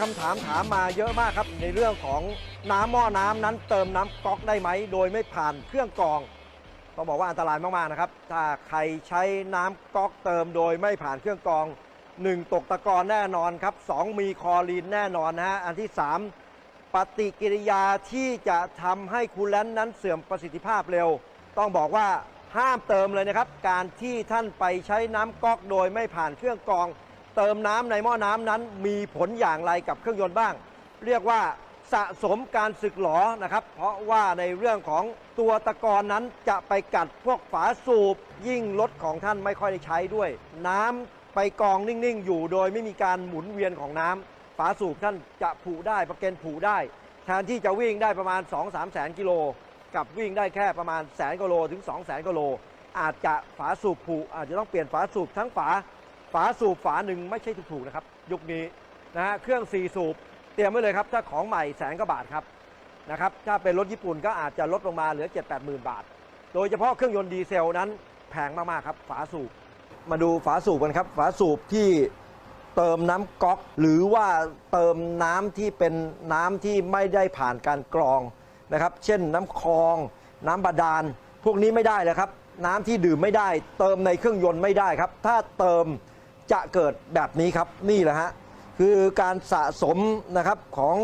คำถามถามมาเยอะมากครับ ในเรื่องของน้ำหม้อน้ำนั้นเติมน้ำก๊อกได้ไหม โดยไม่ผ่านเครื่องกรอง ต้องบอกว่าอันตรายมาก ๆ นะครับ ถ้าใครใช้น้ำก๊อกเติมโดยไม่ผ่านเครื่องกรอง 1 ตกตะกอนแน่นอนครับ2มีคอรีนแน่นอนนะฮะอันที่ 3 ปฏิกิริยาที่จะทำให้คูลแลนต์นั้นเสื่อมประสิทธิภาพเร็ว ต้องบอกว่าห้ามเติมเลยนะครับ การที่ท่านไปใช้น้ำก๊อกโดยไม่ผ่านเครื่องกรอง เติมน้ำในหม้อน้ำนั้น มีผลอย่างไรกับเครื่องยนต์บ้าง เรียกว่าสะสมการสึกหรอนะครับ เพราะว่าในเรื่องของตัวตะกอนนั้นจะไปกัดพวกฝาสูบยิ่งรถของท่านไม่ค่อยได้ใช้ด้วย น้ำไปกองนิ่งๆ อยู่โดยไม่มีการหมุนเวียนของน้ำฝาสูบท่านจะผุได้ประเก็นผุได้แทนที่จะวิ่งได้ประมาณ 2-3แสนกิโลกับวิ่งได้แค่ประมาณแสนกิโลถึง 2 0 0แสนกิโลอาจจะฝาสูบผุอาจจะต้องเปลี่ยนฝาสูบทั้งฝา ฝาสูบฝาหนึ่งไม่ใช่ถูกๆนะครับ ยุคนี้นะฮะเครื่อง4สูบเตรียมไว้เลยครับ ถ้าของใหม่แสนกว่าบาทครับนะครับถ้าเป็นรถญี่ปุ่นก็อาจจะลดลงมาเหลือ 7 8 0 0 0 0 บาท โดยเฉพาะเครื่องยนต์ดีเซลนั้นแพงมาก ๆ ครับ ฝาสูบ มาดูฝาสูบกันครับ ฝาสูบที่เติมน้ำก๊อก หรือว่าเติมน้ำที่เป็นน้ำที่ไม่ได้ผ่านการกรองนะครับ เช่นน้ำคลอง น้ำบาดาล พวกนี้ไม่ได้เลยครับ น้ำที่ดื่มไม่ได้ เติมในเครื่องยนต์ไม่ได้ครับ ถ้าเติม จะเกิดแบบนี้ครับนี่แหละฮะคือการสะสมนะครับของ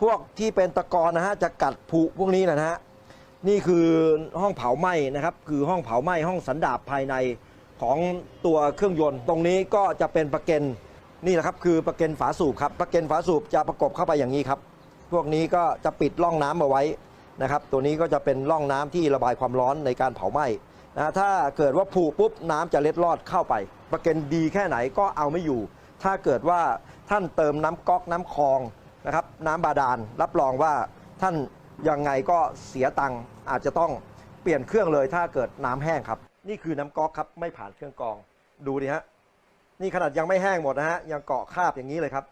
พวกที่เป็นตะกอนนะฮะจะกัดผุพวกนี้นะฮะนี่คือห้องเผาไหม้นะครับคือห้องเผาไหม้ห้องสันดาปภายในของตัวเครื่องยนต์ ตรงนี้ก็จะเป็นประเก็นนี่แหละครับคือประเก็นฝาสูบครับประเก็นฝาสูบจะประกบเข้าไปอย่างนี้ครับ พวกนี้ก็จะปิดร่องน้ำเอาไว้นะครับ ตัวนี้ก็จะเป็นร่องน้ำที่ระบายความร้อนในการเผาไหม้ นะถ้าเกิดว่าผุปุ๊บน้ำจะเล็ดลอดเข้าไป ประเก็นดีแค่ไหนก็เอาไม่อยู่ ถ้าเกิดว่าท่านเติมน้ำก๊อกน้ำคลองนะครับน้ำบาดาลรับรองว่าท่านยังไงก็เสียตังค์อาจจะต้องเปลี่ยนเครื่องเลยถ้าเกิดน้ำแห้งครับ นี่คือน้ำก๊อกครับไม่ผ่านเครื่องกรองดูดิฮะนี่ขนาดยังไม่แห้งหมดนะฮะยังเกาะคราบอย่างนี้เลยครับ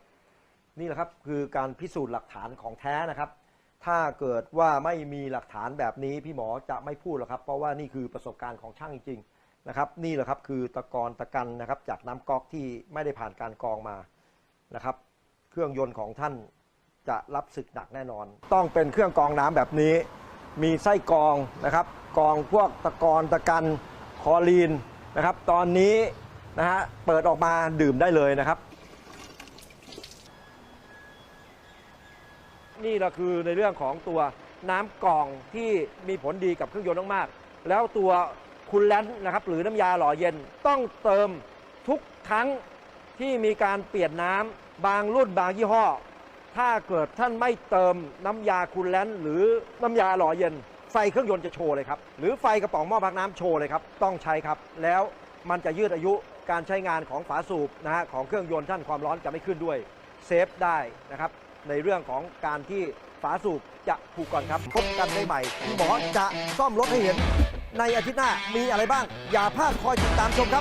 นี่แหละครับคือการพิสูจน์หลักฐานของแท้นะครับ ถ้าเกิดว่าไม่มีหลักฐานแบบนี้พี่หมอจะไม่พูดหรอกครับ เพราะว่านี่คือประสบการณ์ของช่างจริงๆนะครับ นี่แหละครับคือตะกอนตะกันนะครับ จากน้ำก๊อกที่ไม่ได้ผ่านการกรองมานะครับ เครื่องยนต์ของท่านจะรับศึกหนักแน่นอน ต้องเป็นเครื่องกรองน้ำแบบนี้ มีไส้กรองนะครับกรองพวกตะกอนตะกันคอรีนนะครับ ตอนนี้นะฮะเปิดออกมาดื่มได้เลยนะครับ นี่แหละคือในเรื่องของตัวน้ำกรองที่มีผลดีกับเครื่องยนต์มากๆ แล้วตัวคูลแลนต์นะครับหรือน้ำยาหล่อเย็นต้องเติมทุกครั้งที่มีการเปลี่ยนน้ำบางรุ่นบางยี่ห้อ ถ้าเกิดท่านไม่เติมน้ำยาคูลแลนต์หรือน้ำยาหล่อเย็น ไฟเครื่องยนต์จะโชว์เลยครับ หรือไฟกระป๋องหม้อพักน้ำโชว์เลยครับ ต้องใช้ครับ แล้วมันจะยืดอายุการใช้งานของฝาสูบนะฮะของเครื่องยนต์ท่านความร้อนจะไม่ขึ้นด้วย เซฟได้นะครับ ในเรื่องของการที่ฝาสูบจะผูกก่อนครับ พบกันได้ใหม่หมอจะซ่อมรถให้เห็น ในอาทิตย์หน้ามีอะไรบ้าง อย่าพลาดคอยติดตามชมครับ